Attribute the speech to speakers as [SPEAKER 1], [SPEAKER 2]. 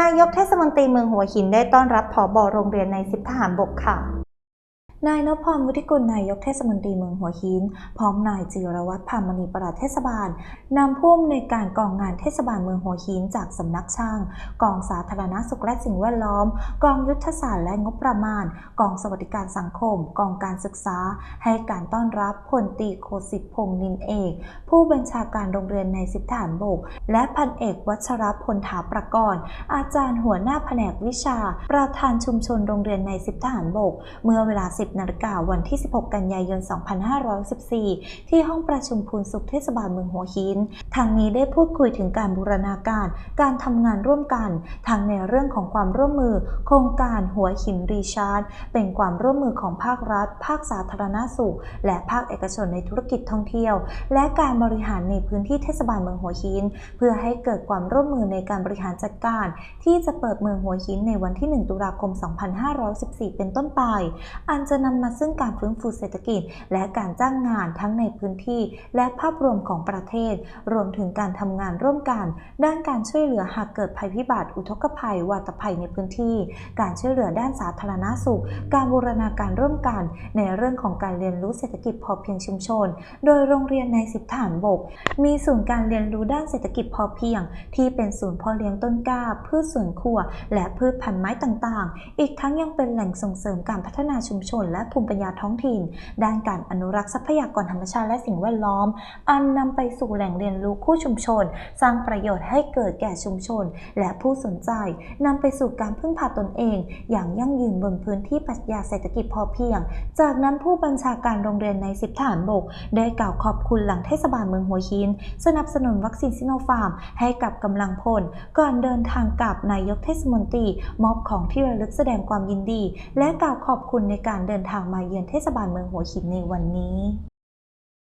[SPEAKER 1] นายกเทศมนตรีเมืองหัวหินได้ต้อนรับผอบอโรงเรียนในสิบทหารบกค่ะ นายนพพรวุฒิกุลนายกเทศมนตรีเมืองหัวหิน พร้อมนายจิรวัตรพามณีประหลัดเทศบาลนำผู้อำนวยการกองงานเทศบาลเมืองหัวหินจากสำนักช่าง กองสาธารณสุขและสิ่งแวดล้อม กองยุทธศาสตร์และงบประมาณ กองสวัสดิการสังคม กองการศึกษา ให้การต้อนรับพลตีโคสิทธิพงษ์นินเอก ผู้บัญชาการโรงเรียนในสิบฐานบก และพันเอกวัชรพลถาประกรณ์อาจารย์หัวหน้าแผนกวิชา ประธานชุมชนโรงเรียนในสิบทหารบก เมื่อเวลา 10นาฬิกาวันที่ 16 กันยายน 2514 ที่ห้องประชุมพูนสุขเทศบาลเมืองหัวหิน ทางนี้ได้พูดคุยถึงการบูรณาการ การทำงานร่วมกันทั้งในเรื่องของความร่วมมือ โครงการหัวหินรีชาร์จ เป็นความร่วมมือของภาครัฐ ภาคสาธารณสุข และภาคเอกชนในธุรกิจท่องเที่ยว และการบริหารในพื้นที่เทศบาลเมืองหัวหิน เพื่อให้เกิดความร่วมมือในการบริหารจัดการ ที่จะเปิดเมืองหัวหินในวันที่ 1 ตุลาคม 2514 เป็นต้นไป อันจะะนำมาซึ่งการฟื้นฟูเศรษฐกิจ และการจ้างงานทั้งในพื้นที่ และภาพรวมของประเทศ รวมถึงการทำงานร่วมกัน ด้านการช่วยเหลือหากเกิดภัยพิบัติ อุทกภัย วาตภัยในพื้นที่ การช่วยเหลือด้านสาธารณสุข การบูรณาการร่วมกัน ในเรื่องของการเรียนรู้เศรษฐกิจพอเพียงชุมชน โดยโรงเรียนในสิบฐานบก มีศูนย์การเรียนรู้ด้านเศรษฐกิจพอเพียง ที่เป็นศูนย์เพาะเลี้ยงต้นกล้าพืชสวนครัว และพืชพันธุ์ไม้ต่างๆ อีกทั้งยังเป็นแหล่งส่งเสริมการพัฒนาชุมชนและภูมิปัญญาท้องถิ่น ด้านการอนุรักษ์ทรัพยากรธรรมชาติและสิ่งแวดล้อม อันนำไปสู่แหล่งเรียนรู้คู่ชุมชน สร้างประโยชน์ให้เกิดแก่ชุมชน และผู้สนใจนำไปสู่การพึ่งพาตนเอง อย่างยั่งยืนบนพื้นที่ปรัชญาเศรษฐกิจพอเพียง จากนั้นผู้บัญชาการโรงเรียนในสิบฐานบก ได้กล่าวขอบคุณหลังเทศบาลเมืองหัวหิน สนับสนุนวัคซีนซิโนฟาร์ม ให้กับกำลังพล ก่อนเดินทางกลับนายกเทศมนตรีมอบของที่ระลึกแสดงความยินดี และกล่าวขอบคุณในการเดิดินทางมาเยือนเทศบาลเมืองหัวหินในวันนี้